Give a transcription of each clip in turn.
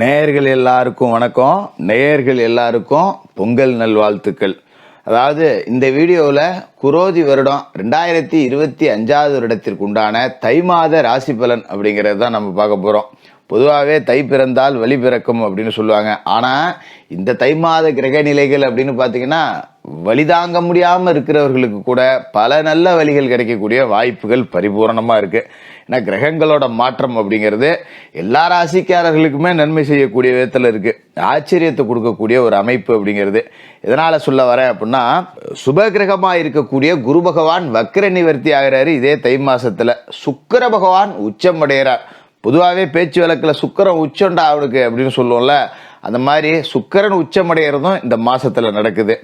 நேயர்கள் எல்லாருக்கும் வணக்கம். நேயர்கள் எல்லாருக்கும் பொங்கல் நல்வாழ்த்துக்கள். அதாவது இந்த வீடியோவில் குரோதி வருடம் ரெண்டாயிரத்தி இருபத்தி அஞ்சாவது வருடத்திற்கு உண்டான தை மாத ராசி பலன் அப்படிங்கிறது தான் நம்ம பார்க்க போகிறோம் பொதுவாகவே தை பிறந்தால் வழி பிறக்கும் அப்படின்னு சொல்லுவாங்க. ஆனால் இந்த தை மாத கிரக நிலைகள் அப்படின்னு பார்த்தீங்கன்னா வழி தாங்க முடியாமல் இருக்கிறவர்களுக்கு கூட பல நல்ல வழிகள் கிடைக்கக்கூடிய வாய்ப்புகள் பரிபூரணமாக இருக்குது ஏன்னா கிரகங்களோட மாற்றம் அப்படிங்கிறது எல்லா ராசிக்காரர்களுக்குமே நன்மை செய்யக்கூடிய விதத்தில் இருக்குது ஆச்சரியத்தை கொடுக்கக்கூடிய ஒரு அமைப்பு அப்படிங்கிறது. எதனால் சொல்ல வரேன் அப்படின்னா சுப கிரகமாக இருக்கக்கூடிய குரு பகவான் வக்கர நிவர்த்தி ஆகிறாரு இதே தை மாதத்தில் சுக்கர பகவான் உச்சம் அடைகிறார் பொதுவாகவே பேச்சு வழக்கில் சுக்கரன் உச்சம்டா அவனுக்கு அப்படின்னு சொல்லுவோம்ல அந்த மாதிரி சுக்கரன் உச்சமடைகிறதும் இந்த மாதத்தில் நடக்குது.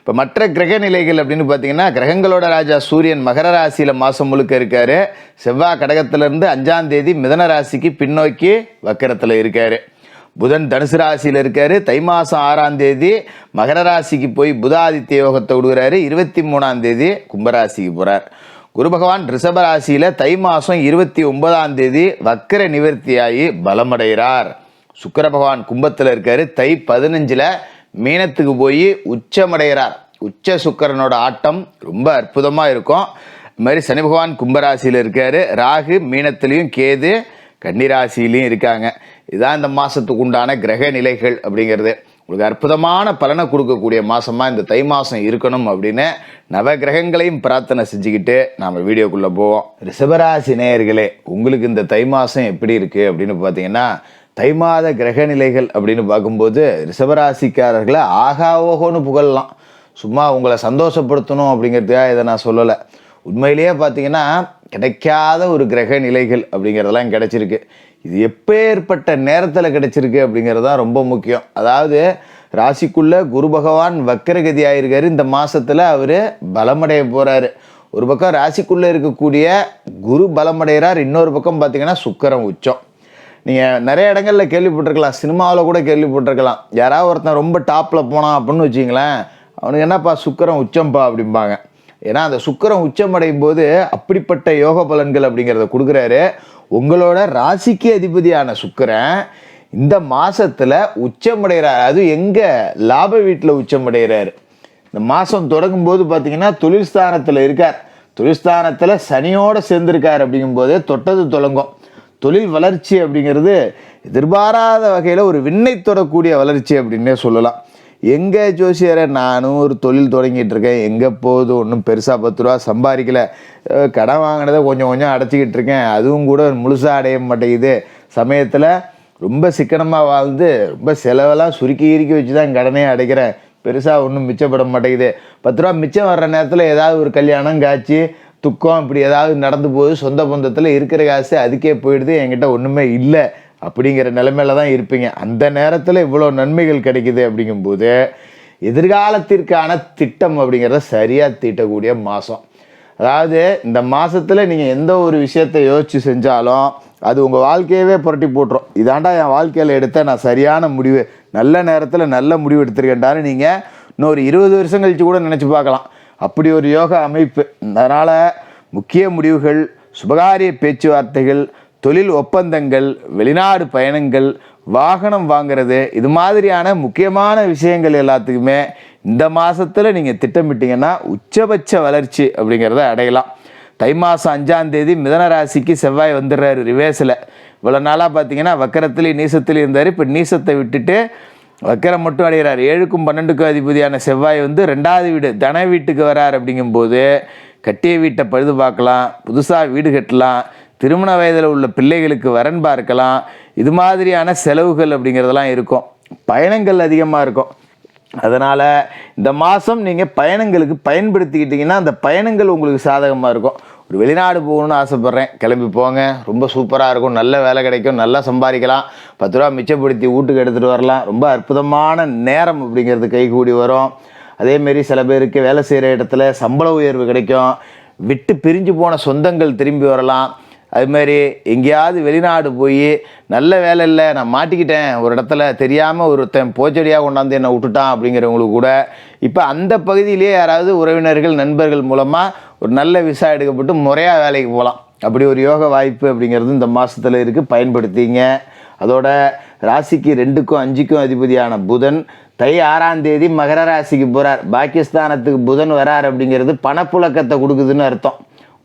இப்போ மற்ற கிரக நிலைகள் அப்படின்னு பார்த்தீங்கன்னா கிரகங்களோட ராஜா சூரியன் மகர ராசியில் மாதம் முழுக்க இருக்காரு. செவ்வாய் கடகத்திலிருந்து அஞ்சாம் தேதி மிதன ராசிக்கு பின்னோக்கி வக்கரத்தில் இருக்காரு. புதன் தனுசு ராசியில் இருக்காரு. தை மாதம் ஆறாம் தேதி மகர ராசிக்கு போய் புதாதித்ய யோகத்தை விடுகிறாரு. இருபத்தி மூணாம் தேதி கும்பராசிக்கு போகிறார் குரு பகவான் ரிஷப ராசியில தை மாதம் இருபத்தி ஒன்பதாம் தேதி வக்கர நிவர்த்தியாகி பலமடைகிறார். சுக்கர பகவான் கும்பத்தில் இருக்காரு. தை பதினஞ்சில் மீனத்துக்கு போய் உச்சமடைகிறார். உச்ச சுக்கரனோட ஆட்டம் ரொம்ப அற்புதமாக இருக்கும். இது மாதிரி சனி பகவான் கும்பராசியில் இருக்காரு. ராகு மீனத்திலையும் கேது கன்னிராசிலையும் இருக்காங்க. இதுதான் இந்த மாதத்துக்கு உண்டான கிரக நிலைகள் அப்படிங்கிறது. உங்களுக்கு அற்புதமான பலனை கொடுக்கக்கூடிய மாதமாக இந்த தை மாதம் இருக்கணும் அப்படின்னு நவ கிரகங்களையும் பிரார்த்தனை செஞ்சுக்கிட்டு நாம் வீடியோக்குள்ளே போவோம். ரிஷபராசி நேயர்களே உங்களுக்கு இந்த தை மாசம் எப்படி இருக்குது அப்படின்னு பார்த்தீங்கன்னா தை மாத கிரக நிலைகள் அப்படின்னு பார்க்கும்போது ரிஷபராசிக்காரர்களை ஆகா ஓஹோன்னு புகழலாம். சும்மா உங்களை சந்தோஷப்படுத்தணும் அப்படிங்கிறதுக்காக இதை நான் சொல்லலை. உண்மையிலேயே பார்த்தீங்கன்னா கிடைக்காத ஒரு கிரக நிலைகள் அப்படிங்கிறதெல்லாம் கிடைச்சிருக்கு. இது எப்பேற்பட்ட நேரத்தில் கிடைச்சிருக்கு அப்படிங்கிறது தான் ரொம்ப முக்கியம். அதாவது ராசிக்குள்ள குரு பகவான் வக்கரகதி ஆயிருக்காரு இந்த மாசத்துல அவர் பலமடைய போறாரு. ஒரு பக்கம் ராசிக்குள்ள இருக்கக்கூடிய குரு பலமடைகிறார். இன்னொரு பக்கம் பார்த்தீங்கன்னா சுக்கரம் உச்சம். நீங்கள் நிறைய இடங்கள்ல கேள்விப்பட்டிருக்கலாம். சினிமாவில் கூட கேள்விப்பட்டிருக்கலாம். யாராவது ஒருத்தன் ரொம்ப டாப்பில் போனான் அப்படின்னு வச்சிங்களேன் அவனுக்கு என்னப்பா சுக்கரம் உச்சம்பா அப்படிம்பாங்க. ஏன்னா அந்த சுக்கிரன் உச்சமடையும் போது அப்படிப்பட்ட யோக பலன்கள் அப்படிங்கிறத கொடுக்குறாரு. உங்களோட ராசிக்கு அதிபதியான சுக்கரன் இந்த மாதத்தில் உச்சமடைகிறார் அது எங்கே? லாப வீட்டில் உச்சமடைகிறார். இந்த மாதம் தொடங்கும் போது பார்த்தீங்கன்னா தொழில்ஸ்தானத்தில் இருக்கார். தொழில்ஸ்தானத்தில் சனியோடு சேர்ந்திருக்கார் அப்படிங்கும்போது தொட்டது தொடங்கும். தொழில் வளர்ச்சி அப்படிங்கிறது எதிர்பாராத வகையில் ஒரு விண்ணை தொடக்கூடிய வளர்ச்சி அப்படின்னே சொல்லலாம். எங்கே ஜோசியரை நானும் ஒரு தொழில் தொடங்கிட்டு இருக்கேன். எங்கே போகுது? ஒன்றும் பெருசாக பத்து ரூபா சம்பாதிக்கல. கடன் வாங்கினதை கொஞ்சம் கொஞ்சம் அடைச்சிக்கிட்டு இருக்கேன். அதுவும் கூட முழுசாக அடைய மாட்டேங்குது. சமயத்தில் ரொம்ப சிக்கனமாக வாழ்ந்து ரொம்ப செலவெல்லாம் சுருக்கி இறுக்கி வச்சு தான் கடனே அடைக்கிறேன். பெருசாக ஒன்றும் மிச்சப்பட மாட்டேங்குது. பத்து ரூபா மிச்சம் வர்ற நேரத்தில் ஏதாவது ஒரு கல்யாணம் காட்சி துக்கம் இப்படி ஏதாவது நடந்து போகுது சொந்த பந்தத்தில் இருக்கிற காசு அதுக்கே போயிடுது என்கிட்ட ஒன்றுமே இல்லை அப்படிங்கிற நிலைமையில தான் இருப்பீங்க. அந்த நேரத்தில் இவ்வளோ நன்மைகள் கிடைக்குது அப்படிங்கும்போது எதிர்காலத்திற்கான திட்டம் அப்படிங்கிறத சரியாக தீட்டக்கூடிய மாதம் அதாவது இந்த மாதத்தில் நீங்கள் எந்த ஒரு விஷயத்தை யோசித்து செஞ்சாலும் அது உங்கள் வாழ்க்கையவே புரட்டி போட்டுரும். இதாண்டா என் வாழ்க்கையில் எடுத்த நான் சரியான முடிவு. நல்ல நேரத்தில் நல்ல முடிவு எடுத்திருக்கேன்டான்னு நீங்கள் இன்னொரு இருபது வருஷம் கழித்து கூட நினச்சி பார்க்கலாம். அப்படி ஒரு யோக அமைப்பு. அதனால் முக்கிய முடிவுகள் சுபகாரிய பேச்சுவார்த்தைகள் தொழில் ஒப்பந்தங்கள் வெளிநாடு பயணங்கள் வாகனம் வாங்குறது இது மாதிரியான முக்கியமான விஷயங்கள் எல்லாத்துக்குமே இந்த மாதத்தில் நீங்கள் திட்டமிட்டிங்கன்னா உச்சபட்ச வளர்ச்சி அப்படிங்கிறத அடையலாம். தை மாதம் அஞ்சாம் தேதி மிதன ராசிக்கு செவ்வாய் வந்துடுறாரு ரிவேஸில் இவ்வளோ நாளாக பார்த்தீங்கன்னா வக்கரத்துலேயும் நீசத்துலேயும் இருந்தார். இப்போ நீசத்தை விட்டுட்டு வக்கரம் மட்டும் அடைகிறார். ஏழுக்கும் பன்னெண்டுக்கும் அதிபதியான செவ்வாய் வந்து ரெண்டாவது வீடு தன வீட்டுக்கு வரார் அப்படிங்கும்போது கட்டிய வீட்டை பழுது பார்க்கலாம் புதுசாக வீடு கட்டலாம் திருமண வயதில் உள்ள பிள்ளைகளுக்கு வரன் பார்க்கலாம் இது மாதிரியான செலவுகள் அப்படிங்கிறதெல்லாம் இருக்கும். பயணங்கள் அதிகமாக இருக்கும். அதனால் இந்த மாதம் நீங்கள் பயணங்களுக்கு பயன்படுத்திக்கிட்டிங்கன்னா அந்த பயணங்கள் உங்களுக்கு சாதகமாக இருக்கும். ஒரு வெளிநாடு போகணும்னு ஆசைப்பட்றேன். கிளம்பி போங்க. ரொம்ப சூப்பராக இருக்கும். நல்ல வேலை கிடைக்கும். நல்லா சம்பாதிக்கலாம். பத்து ரூபா மிச்சப்படுத்தி வீட்டுக்கு எடுத்துகிட்டு வரலாம். ரொம்ப அற்புதமான நேரம் அப்படிங்கிறது கைகூடி வரும். அதேமாரி சில பேருக்கு வேலை செய்கிற இடத்துல சம்பள உயர்வு கிடைக்கும். விட்டு பிரிஞ்சு போன சொந்தங்கள் திரும்பி வரலாம். அதுமாரி எங்கேயாவது வெளிநாடு போய் நல்ல வேலை இல்லை நான் மாட்டிக்கிட்டேன். ஒரு இடத்துல தெரியாமல் ஒருத்தன் போச்சடியாக கொண்டாந்து என்னை விட்டுட்டான் அப்படிங்கிறவங்களுக்கு கூட இப்போ அந்த பகுதியிலேயே யாராவது உறவினர்கள் நண்பர்கள் மூலமாக ஒரு நல்ல விசா எடுக்கப்பட்டு முறையாக வேலைக்கு போகலாம் அப்படி ஒரு யோக வாய்ப்பு அப்படிங்கிறது இந்த மாதத்தில் இருக்குது பயன்படுத்திங்க. அதோட ராசிக்கு ரெண்டுக்கும் அஞ்சுக்கும் அதிபதியான புதன் தை ஆறாம் தேதி மகர ராசிக்கு போகிறார் பாகிஸ்தானத்துக்கு புதன் வரார் அப்படிங்கிறது பணப்புழக்கத்தை கொடுக்குதுன்னு அர்த்தம்.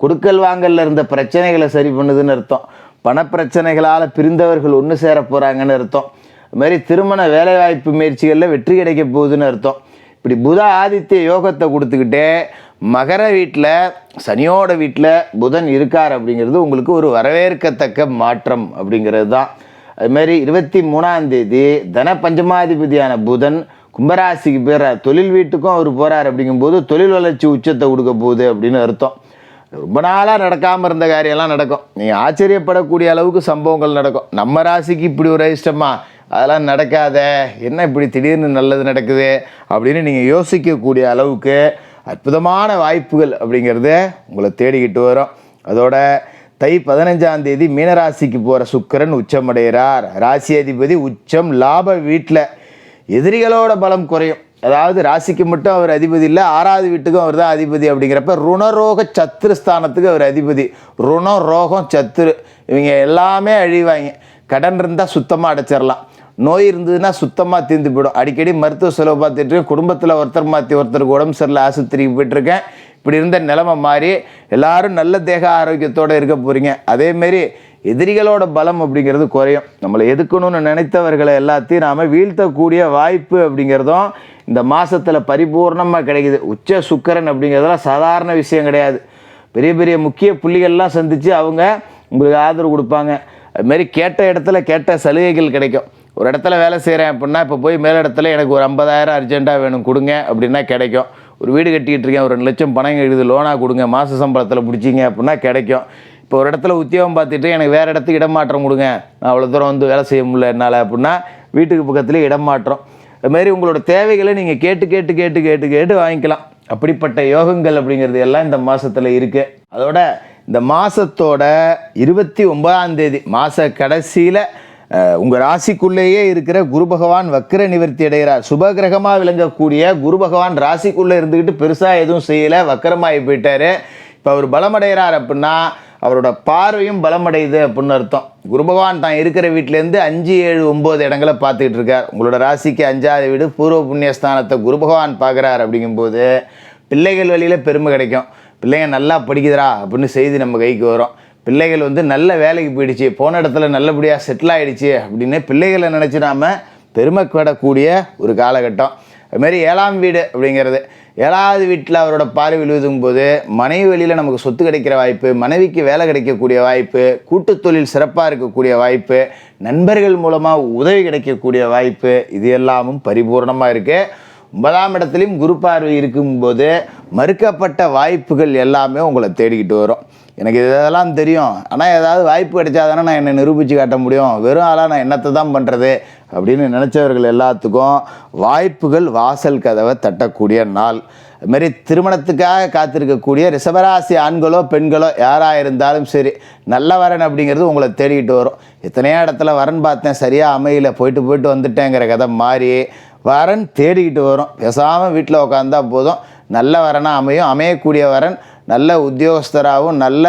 கொடுக்கல் வாங்கல்ல இருந்த பிரச்சனைகளை சரி பண்ணுதுன்னு அர்த்தம். பணப்பிரச்சனைகளால் பிரிந்தவர்கள் ஒன்று சேர போகிறாங்கன்னு அர்த்தம். அது மாதிரி திருமண வேலைவாய்ப்பு முயற்சிகளில் வெற்றி கிடைக்க போகுதுன்னு அர்த்தம். இப்படி புத ஆதித்ய யோகத்தை கொடுத்துக்கிட்டே மகர வீட்டில் சனியோட வீட்டில் புதன் இருக்கார் அப்படிங்கிறது உங்களுக்கு ஒரு வரவேற்கத்தக்க மாற்றம் அப்படிங்கிறது தான். அதுமாரி இருபத்தி மூணாம் தேதி தன பஞ்சமாதிபதியான புதன் கும்பராசிக்கு பேர் தொழில் வீட்டுக்கும் அவர் போகிறார் அப்படிங்கும்போது தொழில் வளர்ச்சி உச்சத்தை கொடுக்க போகுது அப்படின்னு அர்த்தம். ரொம்ப நாளாக நடக்காமல் இருந்த காரியம்லாம் நடக்கும். நீங்கள் ஆச்சரியப்படக்கூடிய அளவுக்கு சம்பவங்கள் நடக்கும். நம்ம ராசிக்கு இப்படி ஒரு இஷ்டமா அதெல்லாம் நடக்காத. என்ன இப்படி திடீர்னு நல்லது நடக்குது? அப்படின்னு நீங்கள் யோசிக்கக்கூடிய அளவுக்கு அற்புதமான வாய்ப்புகள் அப்படிங்கிறத உங்களை தேடிக்கிட்டு வரும். அதோட தை பதினஞ்சாம் தேதி மீனராசிக்கு போகிற சுக்கிரன் உச்சமடைகிறார். ராசி அதிபதி உச்சம் லாப வீட்டில் எதிரிகளோட பலம் குறையும். அதாவது ராசிக்கு மட்டும் அவர் அதிபதி இல்லை ஆறாவது வீட்டுக்கும் அவர் தான் அதிபதி அப்படிங்கிறப்ப ருணரோக சத்துரு ஸ்தானத்துக்கு அவர் அதிபதி. ருணம் ரோகம் சத்துரு இவங்க எல்லாமே அழிவாங்க. கடன் இருந்தால் சுத்தமாக அடைச்சிடலாம் நோய் இருந்ததுன்னா சுத்தமாக தீர்ந்து போயிடும். அடிக்கடி மருத்துவ செலவு பார்த்துட்ருக்கேன் குடும்பத்தில் ஒருத்தர் மாற்றி ஒருத்தருக்கு உடம்பு சரியில்லை ஆஸ்பத்திரிக்கு போயிட்டுருக்கேன். இப்படி இருந்த நிலைமை மாறி எல்லாரும் நல்ல தேக ஆரோக்கியத்தோடு இருக்க போகிறீங்க அதேமாரி எதிரிகளோட பலம் அப்படிங்கிறது குறையும். நம்மளை எதுக்கணும்னு நினைத்தவர்களை எல்லாத்தையும் நாம் வீழ்த்தக்கூடிய வாய்ப்பு அப்படிங்கிறதும் இந்த மாதத்தில் பரிபூர்ணமாக கிடைக்குது. உச்ச சுக்கரன் அப்படிங்கிறதெல்லாம் சாதாரண விஷயம் கிடையாது. பெரிய பெரிய முக்கிய புள்ளிகள்லாம் சந்தித்து அவங்க உங்களுக்கு ஆதரவு கொடுப்பாங்க. அதுமாரி கேட்ட இடத்துல கேட்ட சலுகைகள் கிடைக்கும். ஒரு இடத்துல வேலை செய்கிறேன் அப்படின்னா இப்போ போய் மேல் இடத்துல எனக்கு ஒரு ஐம்பதாயிரம் அர்ஜெண்ட்டாக வேணும் கொடுங்க அப்படின்னா கிடைக்கும். ஒரு வீடு கட்டிகிட்டு இருக்கேன் ஒரு ரெண்டு லட்சம் பணம் எழுது லோனாக கொடுங்க மாத சம்பளத்தில் பிடிச்சிங்க அப்படின்னா கிடைக்கும். இப்போ ஒரு இடத்துல உத்தியோகம் பார்த்துட்டு எனக்கு வேறு இடத்துக்கு இடமாற்றம் கொடுங்க. நான் அவ்வளோ தூரம் வந்து வேலை செய்ய முடியல என்னால் அப்படின்னா வீட்டுக்கு பக்கத்துலேயே இடமாற்றம் அதுமாரி உங்களோட தேவைகளை நீங்கள் கேட்டு கேட்டு கேட்டு கேட்டு கேட்டு வாங்கிக்கலாம். அப்படிப்பட்ட யோகங்கள் அப்படிங்கிறது எல்லாம் இந்த மாதத்தில் இருக்குது அதோட இந்த மாதத்தோட இருபத்தி ஒன்பதாம் தேதி மாத கடைசியில் உங்கள் ராசிக்குள்ளேயே இருக்கிற குரு பகவான் வக்கர நிவர்த்தி அடைகிறார். சுபகிரகமாக விளங்கக்கூடிய குரு பகவான் ராசிக்குள்ளே இருந்துக்கிட்டு பெருசாக எதுவும் செய்யலை வக்கரமாகி போயிட்டார். இப்போ அவர் பலமடைகிறார் அப்படின்னா அவரோட பார்வையும் பலமடையுது அப்படின்னு அர்த்தம். குரு பகவான் தான் இருக்கிற வீட்டிலேருந்து அஞ்சு ஏழு ஒம்பது இடங்களை பார்த்துக்கிட்டு இருக்கார். உங்களோட ராசிக்கு அஞ்சாவது வீடு பூர்வ புண்ணியஸ்தானத்தை குரு பகவான் பார்க்குறார் அப்படிங்கும்போது பிள்ளைகள் வழியில் பெருமை கிடைக்கும். பிள்ளைங்க நல்லா படிக்குதுரா அப்படின்னு செய்தி நம்ம கைக்கு வரும். பிள்ளைகள் வந்து நல்ல வேலைக்கு போயிடுச்சு போன இடத்துல நல்லபடியாக செட்டில் ஆகிடுச்சு அப்படின்னு பிள்ளைகளை நினச்சி நாம பெருமைப்படக்கூடிய ஒரு காலகட்டம். அதுமாரி ஏழாம் வீடு அப்படிங்கிறது. ஏழாவது வீட்டில் அவரோட பார்வை விழுதும் போது மனைவி வழியில் நமக்கு சொத்து கிடைக்கிற வாய்ப்பு மனைவிக்கு வேலை கிடைக்கக்கூடிய வாய்ப்பு கூட்டுத் தொழில் சிறப்பாக இருக்கக்கூடிய வாய்ப்பு நண்பர்கள் மூலமாக உதவி கிடைக்கக்கூடிய வாய்ப்பு இது எல்லாமும் பரிபூர்ணமாக இருக்குது ஒன்பதாம் இடத்துலையும் குரு பார்வை இருக்கும்போது மறுக்கப்பட்ட வாய்ப்புகள் எல்லாமே உங்களை தேடிக்கிட்டு வரும். எனக்கு இதெல்லாம் தெரியும். ஆனால் ஏதாவது வாய்ப்பு கிடைச்சா தானே நான் என்னை நிரூபித்து காட்ட முடியும். வெறும் ஆளாக நான் என்னத்தை தான் பண்ணுறது அப்படின்னு நினச்சவர்கள் எல்லாத்துக்கும் வாய்ப்புகள் வாசல் கதவை தட்டக்கூடிய நாள். அதுமாரி திருமணத்துக்காக காத்திருக்கக்கூடிய ரிஷபராசி ஆண்களோ பெண்களோ யாராக இருந்தாலும் சரி நல்ல வரன் அப்படிங்கிறது உங்களை தேடிக்கிட்டு வரும். எத்தனையோ இடத்துல வரன் பார்த்தேன். சரியாக அமையல. போயிட்டு போயிட்டு வந்துட்டேங்கிற கதை மாறி வரன் தேடிக்கிட்டு வரும். பேசாமல் வீட்டில் உட்காந்தா போதும். நல்ல வரனாக அமையும். அமையக்கூடிய வரன் நல்ல உத்தியோகஸ்தராகவும் நல்ல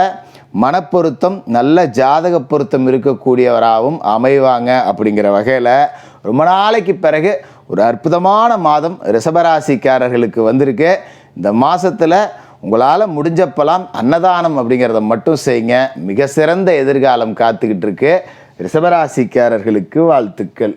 மனப்பொருத்தம் நல்ல ஜாதக பொருத்தம் இருக்கக்கூடியவராகவும் அமைவாங்க அப்படிங்கிற வகையில் ரொம்ப நாளைக்கு பிறகு ஒரு அற்புதமான மாதம் ரிஷபராசிக்காரர்களுக்கு வந்திருக்கு. இந்த மாதத்தில் உங்களால் முடிஞ்சப்பெல்லாம் அன்னதானம் அப்படிங்கிறத மட்டும் செய்யுங்க. மிக சிறந்த எதிர்காலம் காத்துக்கிட்டு இருக்கு. ரிஷபராசிக்காரர்களுக்கு வாழ்த்துக்கள்.